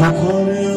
কখনো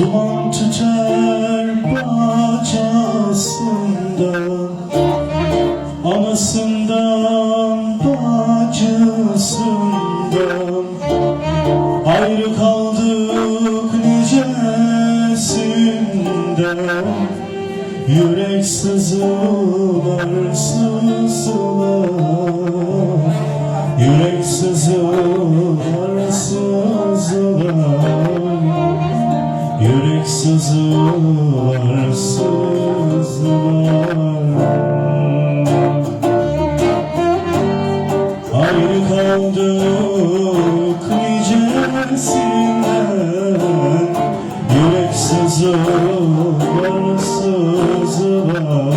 Duman tüter bacasından Anasından bacısından Ayrı kaldık nicesinden Yürek sızılar sızılar. Yürek sızılar sızılar Sızılar, sızılar Ayrı kaldık nicesinden Yürek sızılar, sızılar